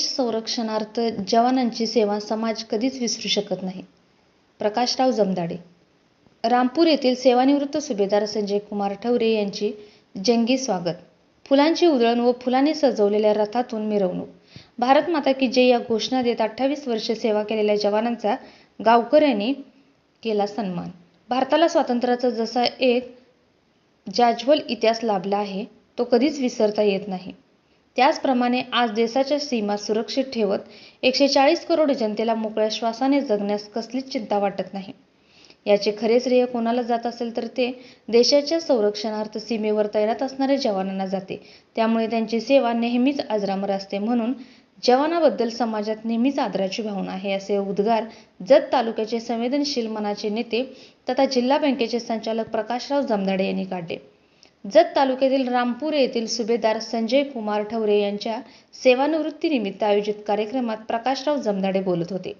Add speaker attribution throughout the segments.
Speaker 1: देश संरक्षणार्थ जवानांची सेवा समाज कधीच विसरू शकत नाही. प्रकाशराव जमदाडे. रामपूर येथील सेवानिवृत्त सुभेदार संजय कुमार ठवरे यांची जंगी स्वागत. फुलांची उधळण व फुलांनी सजवलेल्या रथातून मिरवणूक. भारत माता की जय या घोषणा देत अठ्ठावीस वर्ष सेवा केलेल्या जवानांचा गावकऱ्यांनी केला सन्मान. भारताला स्वातंत्र्याचा जसा एक जाज्वल इतिहास लाभला आहे तो कधीच विसरता येत नाही. त्याचप्रमाणे आज देशाच्या सीमा सुरक्षित ठेवत एकशे चाळीस करोड जनतेला मोकळ्या श्वासाने जगण्यास कसलीच चिंता वाटत नाही. याचे खरे श्रेय कोणाला जात असेल तर ते देशाच्या संरक्षणार्थ सीमेवर तैनात असणाऱ्या जवानांना जाते. त्यामुळे त्यांची सेवा नेहमीच अजरामर असते म्हणून जवानाबद्दल समाजात नेहमीच आदराची भावना आहे असे उद्गार जत तालुक्याचे संवेदनशील मनाचे नेते तथा जिल्हा बँकेचे संचालक प्रकाशराव जमदाडे यांनी काढले. जत तालुक्यातील रामपूर येथील सुभेदार संजय कुमार ठवरे यांच्या सेवानिवृत्तीनिमित्त आयोजित कार्यक्रमात प्रकाशराव जमदाडे बोलत होते.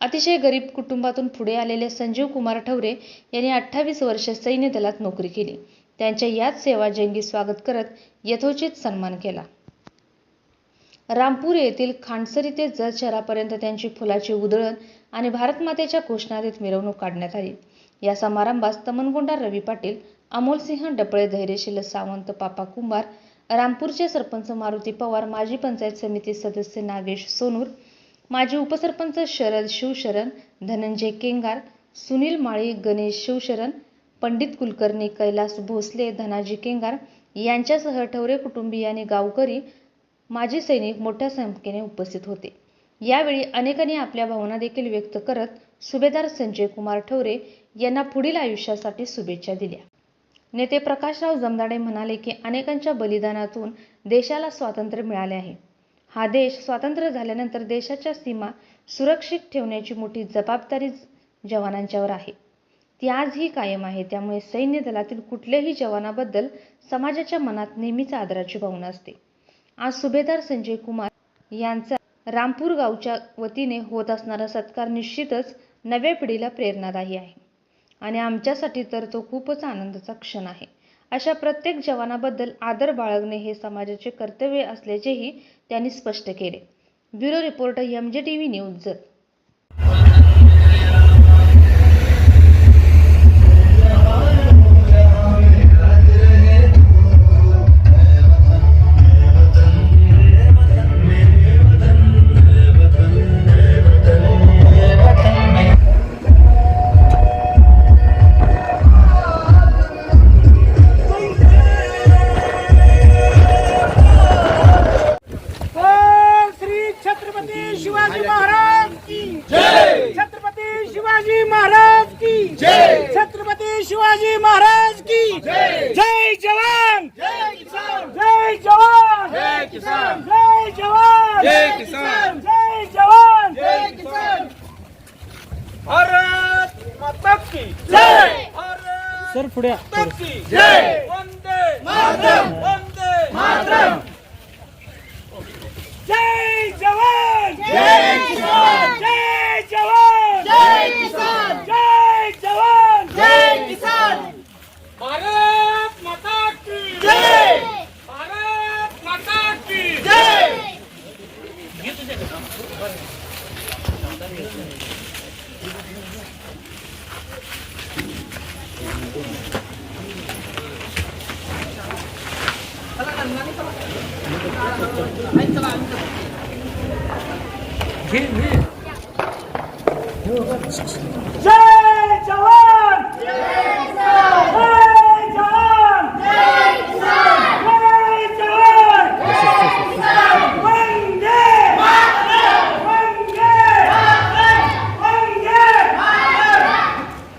Speaker 1: अतिशय गरीब कुटुंबातून पुढे आलेले संजीव कुमार ठवरे यांनी अठ्ठावीस वर्ष सैन्य दलात नोकरी केली. त्यांच्या याच सेवा जंगी स्वागत करत यथोचित सन्मान केला. रामपूर येथील खांडसरी ते जत शहरापर्यंत त्यांची फुलाची उधळण आणि भारतमातेच्या घोषणा देत मिरवणूक काढण्यात आली. या समारंभास तमनगोंडा रवी पाटील अमोलसिंह डपळे धैर्यशील सावंत पापा कुंभार रामपूरचे सरपंच मारुती पवार माजी पंचायत समिती सदस्य नागेश सोनूर माजी उपसरपंच शरद शिवशरण धनंजय केंगार सुनील माळी गणेश शिवशरण पंडित कुलकर्णी कैलास भोसले धनाजी केंगार यांच्यासह ठवरे कुटुंबीय आणि गावकरी माजी सैनिक मोठ्या संख्येने उपस्थित होते. यावेळी अनेकांनी आपल्या भावना देखील व्यक्त करत सुभेदार संजय कुमार ठवरे यांना पुढील आयुष्यासाठी शुभेच्छा दिल्या. नेते प्रकाशराव जमदाडे म्हणाले की अनेकांच्या बलिदानातून देशाला स्वातंत्र्य मिळाले आहे. हा देश स्वातंत्र्य झाल्यानंतर देशाच्या सीमा सुरक्षित ठेवण्याची मोठी जबाबदारी जवानांच्यावर आहे. ती आजही कायम आहे त्यामुळे सैन्य दलातील कुठल्याही जवानाबद्दल समाजाच्या मनात नेहमीच आदराची भावना असते. आज सुभेदार संजय कुमार यांचा रामपूर गावच्या वतीने होत असणारा सत्कार निश्चितच नव्या पिढीला प्रेरणादायी आहे. आणि आमच्यासाठी तर तो खूपच आनंदाचा क्षण आहे. अशा प्रत्येक जवानाबद्दल आदर बाळगणे हे समाजाचे कर्तव्य असल्याचेही त्यांनी स्पष्ट केले. Bureau reporter M J T V news.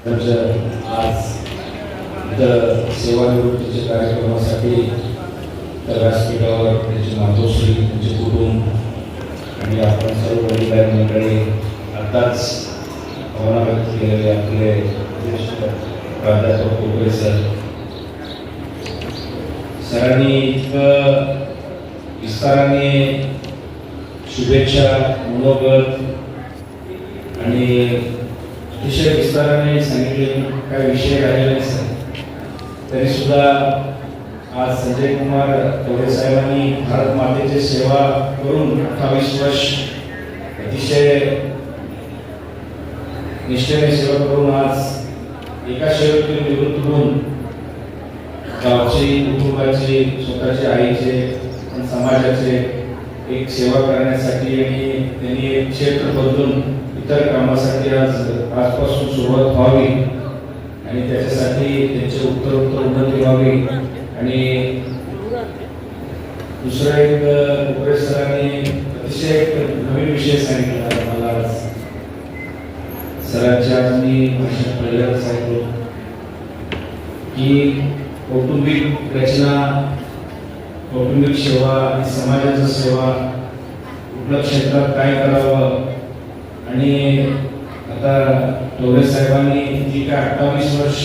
Speaker 2: त्यांचं आज इथं सेवानिवृत्तीच्या कार्यक्रमासाठी तर व्यासपीठावर त्यांची मातोश्री त्यांचे कुटुंब आणि आपण सर्व वडील मंडळी आत्ताच भावना व्यक्त केलेले आपले ज्येष्ठ प्राध्यापक कोकळे सर. सरांनी इतकं विस्ताराने शुभेच्छा मनोगत आणि अतिशय विस्ताराने सांगितले की काय विषय राहिला नाही सर तरी सुद्धा आज संजय कुमार तवरे साहेबांनी भारत मातेची सेवा करून अठ्ठावीस वर्ष अतिशय निष्ठेने सेवा करून आज एका सेवेतून निवृत्त होऊन गावची कुटुंबाची स्वतःचे आईचे समाजाचे एक सेवा करण्यासाठी आणि त्यांनी एक क्षेत्र बदलून इतर कामासाठी आज आजपासून सुरुवात व्हावी आणि त्याच्यासाठी त्यांचे उत्तर उत्तर उन्नती व्हावी. आणि दुसरा एक उपरे सरांनी अतिशय एक नवीन विषय सांगितला मला आज. सरांच्या आज मी भाषण पहिल्यांदा सांगितलो की कौटुंबिक रचना कौटुंबिक सेवा आणि समाजाची सेवा कुठल्या क्षेत्रात काय करावं आणि आता डोळे साहेबांनी जी काय अठ्ठावीस वर्ष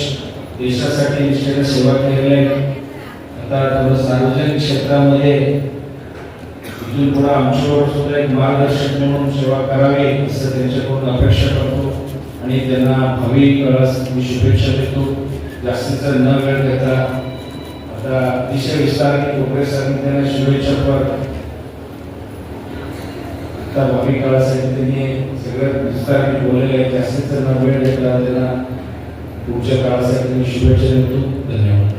Speaker 2: देशासाठी निष्ठेने सेवा केलेली आहे आता थोडं सार्वजनिक क्षेत्रामध्ये इथून पुढे आमच्यावर सुद्धा एक मार्गदर्शक म्हणून सेवा करावी असं त्यांच्याकडून अपेक्षा करतो आणि त्यांना भावी कळस मी शुभेच्छा देतो. जास्तीचा न वेळ घेता आता अतिशय विस्ताराने कोपरे सरांनी त्यांना शुभेच्छा पर आता भावी काळासाठी त्यांनी सगळं विस्ताराने बोललेले आहे जास्तीत त्यांना वेळ घेता त्यांना पुढच्या काळासाठी मी शुभेच्छा देतो. धन्यवाद.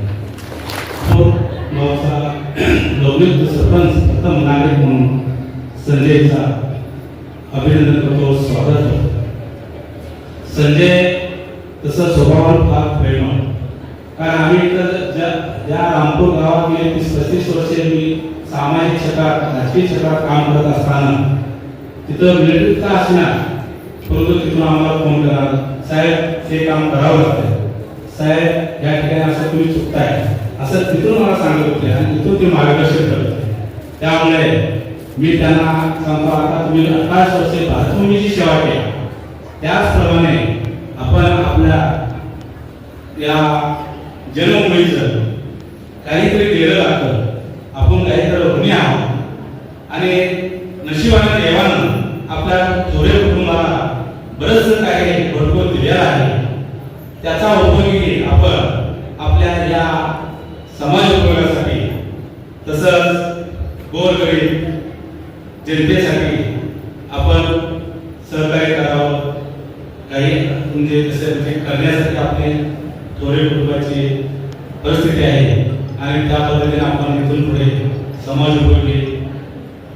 Speaker 3: नवनियुक्त सरपंच प्रथम नागरिक म्हणून संजयचा अभिनंदन करतो. स्वागत. करतो संजय तसं स्वभावावर फार प्रेम कारण आम्ही इथं ज्या ज्या रामपूर गावात गेले तीस पस्तीस वर्षे मी सामाजिक क्षेत्रात राजकीय क्षेत्रात काम करत असताना तिथं मिलिटरीत का असणार. परंतु तिथून आम्हाला फोन करा साहेब हे काम करावं लागतं साहेब या ठिकाणी असं तुम्ही चुकताय. असं तिथून मला सांगत होते आणि तिथून ते मार्गदर्शन करत होते त्यामुळे मी त्यांना सांगतो आता तुम्ही अठराच वर्षे भारतभूमीची सेवा केली. त्याचप्रमाणे आपण आपल्या या जन्मभूमीचं काहीतरी केलं लागतं आपण काहीतरी ऋणी आहोत. आणि नशिबाने देवानं आपल्या थोरे कुटुंबाला बरंच काही भरपूर दिलेला आहे. त्याचा उपयोगी आपण आपल्या या समाज उपयोगासाठी तसंच गोरगरीब जनतेसाठी आपण सहकार्य करावं. काही म्हणजे तसे म्हणजे करण्यासाठी आपले थोरे कुटुंबाची परिस्थिती आहे. आणि त्या पद्धतीने आपण इथून पुढे समाज उपयोगी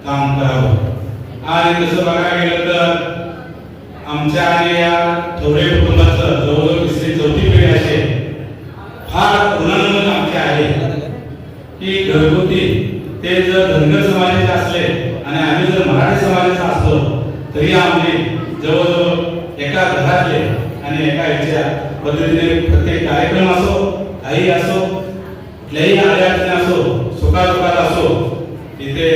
Speaker 3: काम करावं आणि तसं बघायला गेलं तर आमच्या आणि या थोडे कुटुंबाचं जवळजवळ तिसरी चौथी पिढी असे फार ऋणानुबंध आमचे आहे. की घरगुती ते जर धनगर समाजाचे असले आणि आम्ही जर मराठी समाजाचा असतो तरी आम्ही जवळजवळ एका घरातले आणि एका याच्या पद्धतीने प्रत्येक कार्यक्रम असो काही असो कुठल्याही आल्या असो सुखादुखात असो तिथे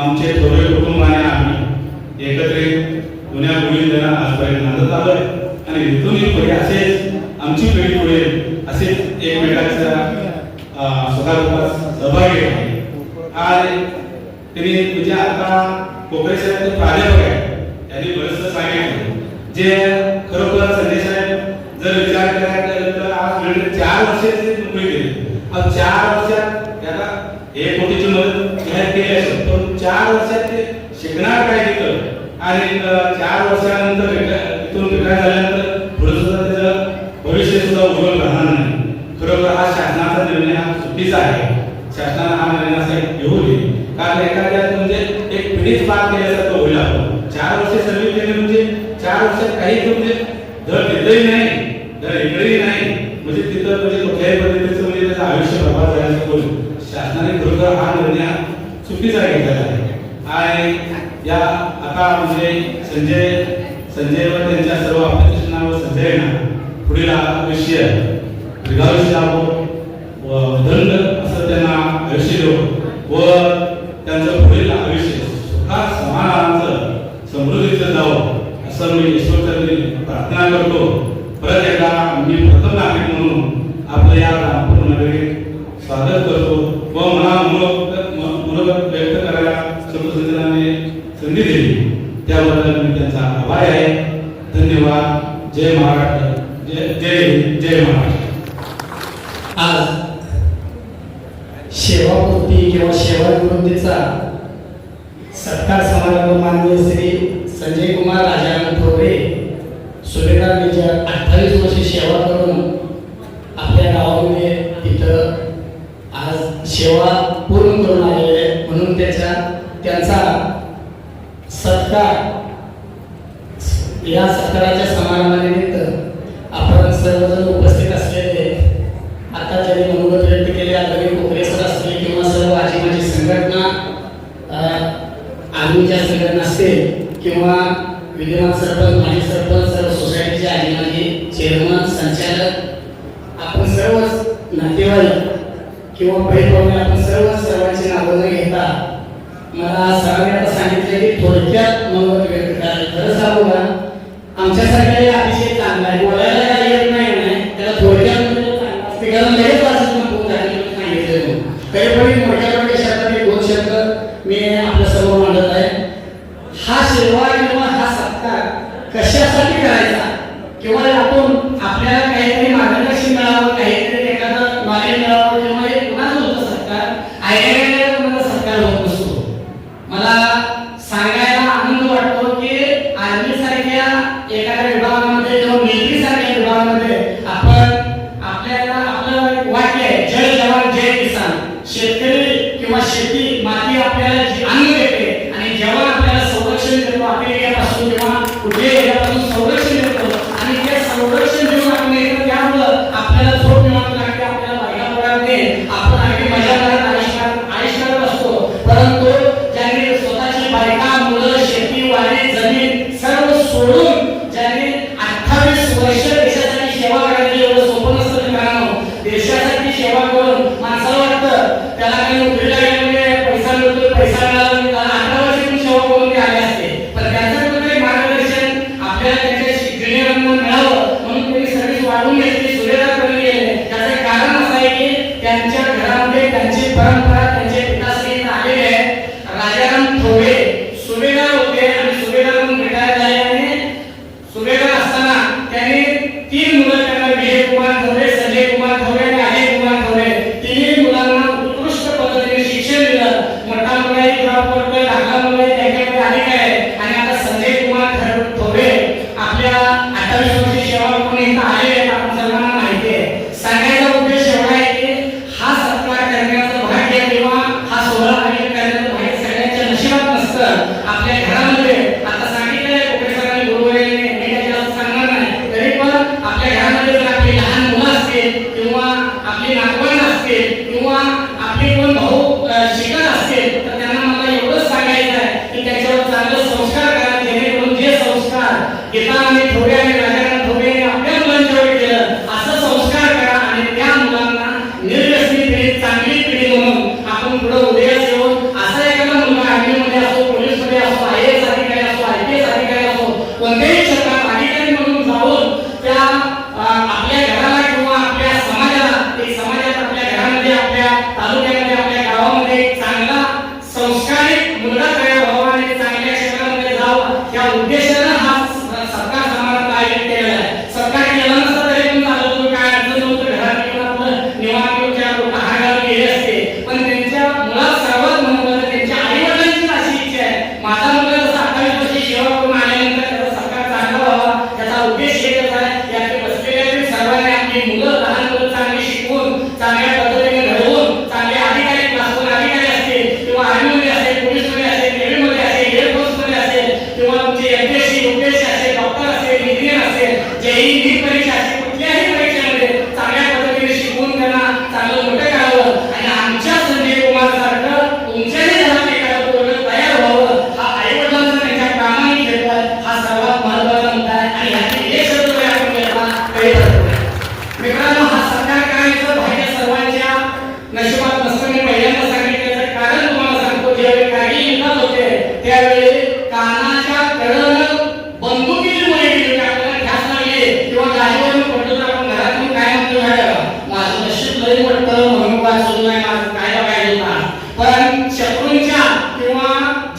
Speaker 3: आमचे थोडे कुटुंब आणि आम्ही एकत्रित जुन्या मुलींना आजपर्यंत नांदत आलोय आणि इथून पुढे असेच आमची पिढी पुढे असेच एकमेकांच्या अं, सुखादुखात सहभागी आहे. आणि त्यांनी म्हणजे आता कोकरे साहेब प्राध्यापक आहे त्यांनी बरंचसं सांगितलं. जे खरोखर संजय साहेब जर विचार करायला तर आज मिळते चार वर्षाची नोकरी केली. आज चार वर्षात त्याला एक कोटीची मदत जाहीर केले पण चार वर्षात ते शिकणार काय तिथं? आणि चार वर्षानंतर तिथून इथून रिटायर झाल्यानंतर पुढे सुद्धा त्याचं भविष्य सुद्धा उज्ज्वल राहणार नाही. खरोखर हा शासनाचा निर्णय हा चुकीचा आहे. शासनाने हा निर्णय असा घेऊ नये. कारण एखाद्या म्हणजे एक पिढीच पार केल्यासारखं होईल आपण. चार वर्ष सर्व्हिस केली म्हणजे चार वर्षात काही म्हणजे धड तिथंही नाही धड इकडेही नाही. म्हणजे तिथं म्हणजे कुठल्याही पद्धतीचं म्हणजे त्याचं आयुष्य प्रभाव झाल्याचं बोलू शासनाने खरोखर हा निर्णय चुकीचा घेतलेला आहे आणि या आता म्हणजे संजय संजय व त्यांच्या सर्व आपल्या नाव संजय ना पुढील आयुष्य दीर्घायुष्य लाभो व दंड असं त्यांना आयुष्य देऊ व त्यांचं पुढील आयुष्य सुखात समाधानाचं समृद्धीचं जावं असं मी ईश्वरचरणी प्रार्थना करतो. परत एकदा मी प्रथम नागरिक म्हणून आपल्या या रामपूर नगरीत स्वागत करतो. व मला मनोगत व्यक्त करायला शब्दसंचलनाने संधी दिली. त्याबद्दल मी त्यांचा आभार आहे. धन्यवाद. जय महाराष्ट्र. जय जय जय महाराष्ट्र.
Speaker 4: आज सेवापूर्ती किंवा सेवानिवृत्तीचा सत्कार समारंभ माननीय श्री संजय कुमार राजाराम थोरे सुभेदारांच्या अठ्ठावीस वर्षे सेवा करून आपल्या गावामध्ये तिथं आज सेवा पूर्ण करून आलेले म्हणून त्याच्या त्यांचा सत्कार या सत्काराच्या समारंभानिमित्त आपण सर्वजण उपस्थित असलेले आता ज्यांनी मनोगत व्यक्त केले आगामी कोकरे सर असतील किंवा सर्व आजी माझी संघटना आम्ही ज्या संघटना असतील किंवा विद्यमान सरपंच माजी सरपंच सर्व सोसायटीचे आजी माझी चेअरमन संचालक आपण सर्वच नातेवाईक किंवा पैठवणे आपण सर्व सर्वांची नावं न घेता मला सरांनी सांगितले की थोडक्यात मनोगत व्यक्त करायला खरं सांगू ना आमच्यासारखा अतिशय चांगला आहे. बोलायला काही येत नाही त्याला थोडक्यात म्हणजे तरी पण मोठ्या मोठ्या शब्दात दोन शब्द मी आपल्यासमोर मांडत आहे. हा सेवा किंवा हा सत्कार कशासाठी करायचा? किंवा आपण आपल्याला சொல்லி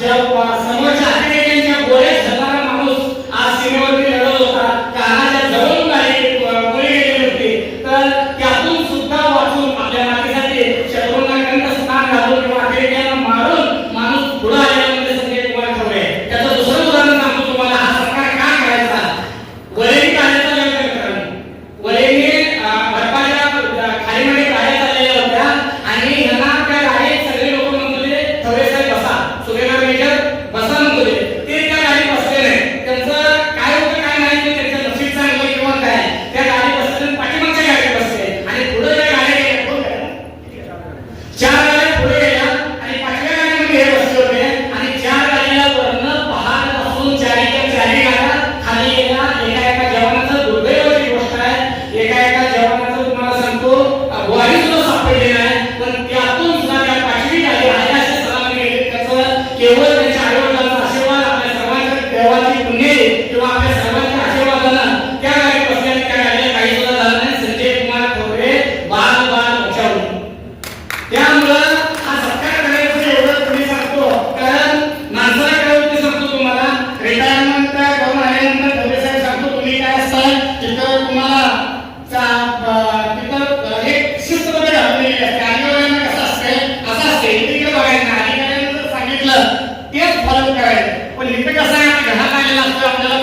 Speaker 4: जब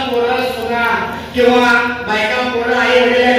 Speaker 4: पोरं सुना किंवा बायका पोरं आई वडील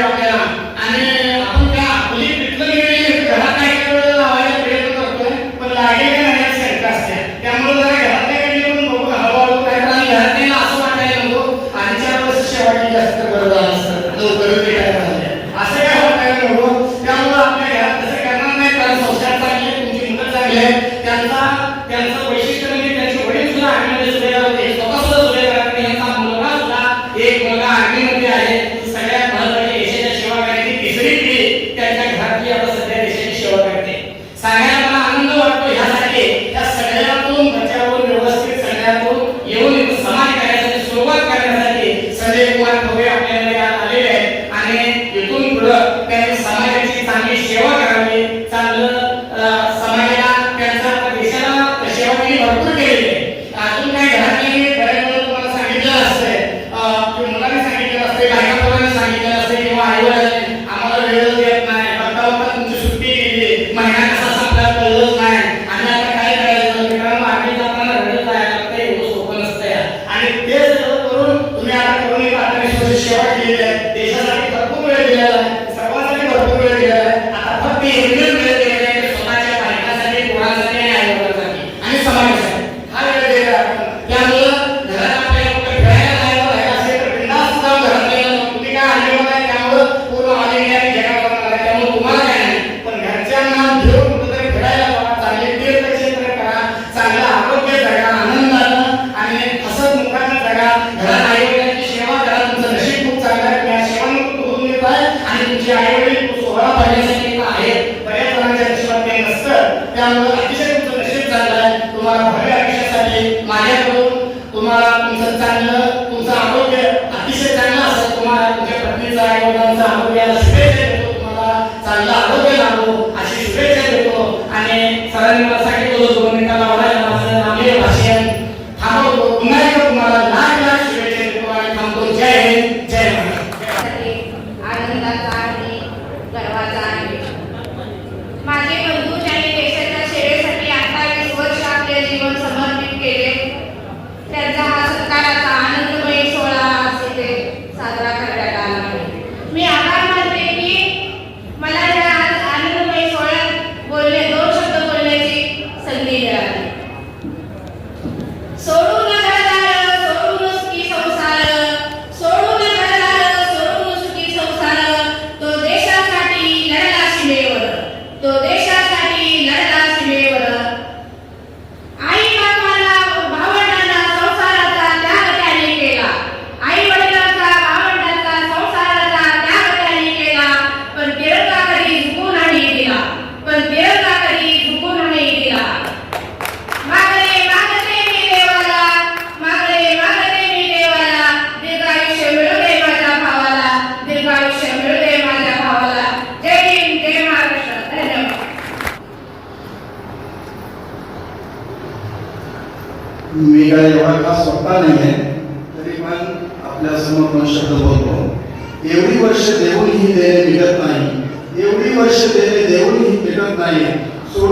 Speaker 5: la saque todos los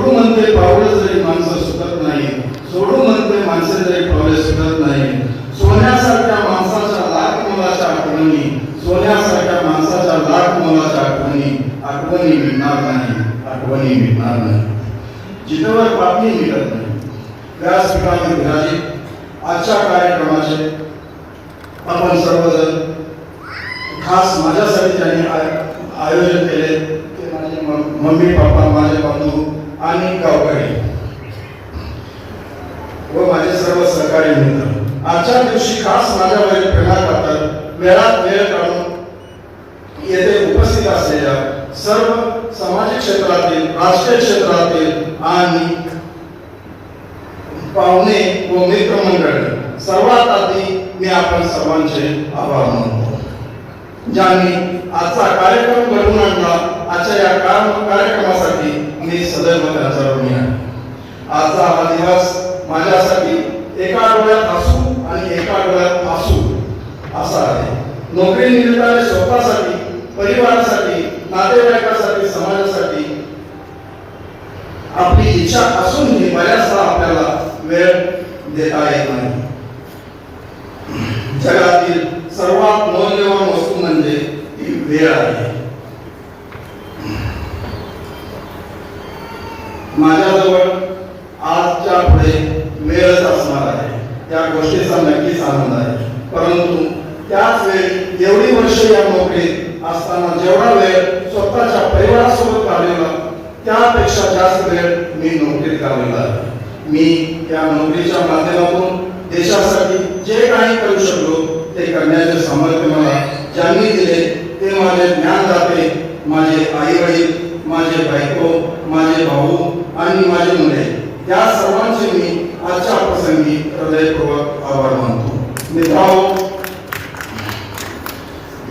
Speaker 5: सोडू म्हणते पावलं जरी माणसं सुटत नाही सोडू म्हणते माणसे जरी पावले सुटत नाही सोन्यासारख्या माणसाच्या लाख मुलाच्या आठवणी सोन्यासारख्या माणसाच्या लाख मुलाच्या आठवणी आठवणी मिळणार नाही आठवणी मिळणार नाही. जिथेवर बातमी मिळत नाही. व्यासपीठाने विराजित. आजच्या कार्यक्रमाचे आपण सर्वजण खास माझ्यासाठी त्यांनी आयोजन केले ते माझे मम्मी पापा माझे बांधू आणि गावकरी. व माझे सर्व सहकारी मित्र. आजच्या दिवशी खास माझ्यावरील प्रेमा करतात. वेळात वेळ काढून येथे उपस्थित असलेल्या सर्व सामाजिक क्षेत्रातील राजकीय क्षेत्रातील आणि पाहुणे व मित्रमंडळ सर्वात आधी मी आपण सर्वांचे आभार मानतो. ज्यांनी आजचा कार्यक्रम घडवून आणला आजच्या या कार्यक्रमासाठी मी सदैव त्याचा ऋणी आहे. आजचा हा दिवस माझ्यासाठी एका डोळ्यात असू आणि एका डोळ्यात असू असा आहे. नोकरी निमित्ताने स्वतःसाठी परिवारासाठी नातेवाईकासाठी समाजासाठी आपली इच्छा असूनही बऱ्याचदा आपल्याला वेळ देता येत नाही. जगातील सर्वात मौल्यवान वस्तू म्हणजे ही वेळ आहे. माझ्याजवळ आजच्या पुढे वेळच असणार आहे. त्या गोष्टीचा नक्कीच आनंद आहे. परंतु त्याच वेळी एवढी वर्ष या नोकरीत असताना जेवढा वेळ स्वतःच्या परिवारासोबत काढलेला त्यापेक्षा जास्त वेळ मी नोकरीत काढलेला आहे. मी या नोकरीच्या माध्यमातून देशासाठी जे काही करू शकलो ते करण्याचे सामर्थ्य मला ज्यांनी दिले ते माझे ज्ञानदाते माझे आई वडील माझे बायको माझे भाऊ आणि माझे मुले. या सर्वांचे मी आजच्या प्रसंगी हृदयपूर्वक आभार मानतो. मित्रांनो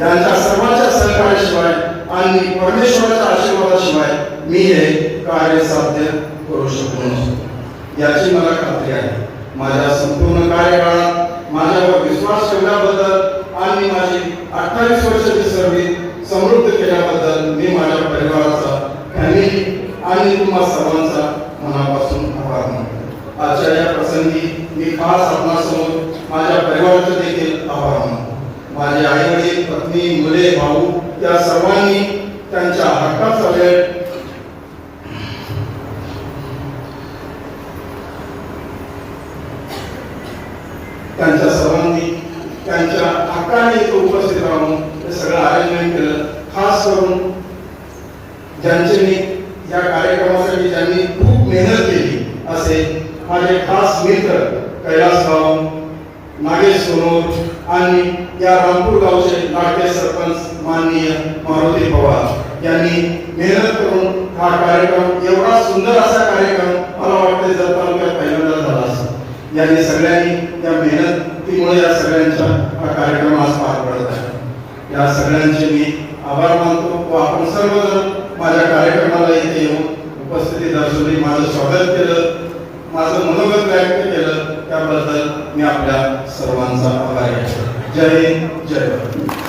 Speaker 5: यांच्या सर्वांच्या सहकार्याशिवाय आणि परमेश्वराच्या आशीर्वादाशिवाय मी हे कार्य साध्य करू शकलो नसतो. याची मला खात्री आहे. माझ्या संपूर्ण कार्यकाळात माझ्यावर विश्वास ठेवल्याबद्दल आणि माझी अठ्ठावीस वर्षाची सर्व्हिस समृद्ध केल्याबद्दल मी माझ्या परिवाराचा फॅमिली आणि तुम्हा सर्वांचा मनापासून आभार मानतो. आजच्या या प्रसंगी मी खास आपणासमोर माझ्या परिवाराचे देखील आभार मानतो. माझे आई वडील पत्नी मुले भाऊ या सर्वांनी त्यांच्या हक्काचा वेळ त्यांच्या सर्वांनी त्यांच्या हक्काने इथं उपस्थित राहून हे सगळं अरेंजमेंट केलं. खास करून ज्यांचे मी या कार्यक्रमासाठी ज्यांनी खूप मेहनत केली. असे माझे खास मित्र कैलास भाऊ नागेश सोनोर आणि या रामपूर गावचे नाट्य सरपंच माननीय मारुती पवार यांनी मेहनत करून हा कार्यक्रम एवढा सुंदर असा कार्यक्रम मला वाटते जर तालुक्यात पहिल्यांदा झाला असेल. यांनी सगळ्यांनी या मेहनतीमुळे या सगळ्यांचा हा कार्यक्रम आज पार पडत आहे. या सगळ्यांचे मी आभार मानतो व आपण सर्वजण माझ्या कार्यक्रमाला इथे येऊन उपस्थिती दर्शवली. माझं स्वागत केलं. माझं मनोगत व्यक्त केलं. त्याबद्दल मी आपल्या सर्वांचा आभारी आहे. जय हिंद जय भारत.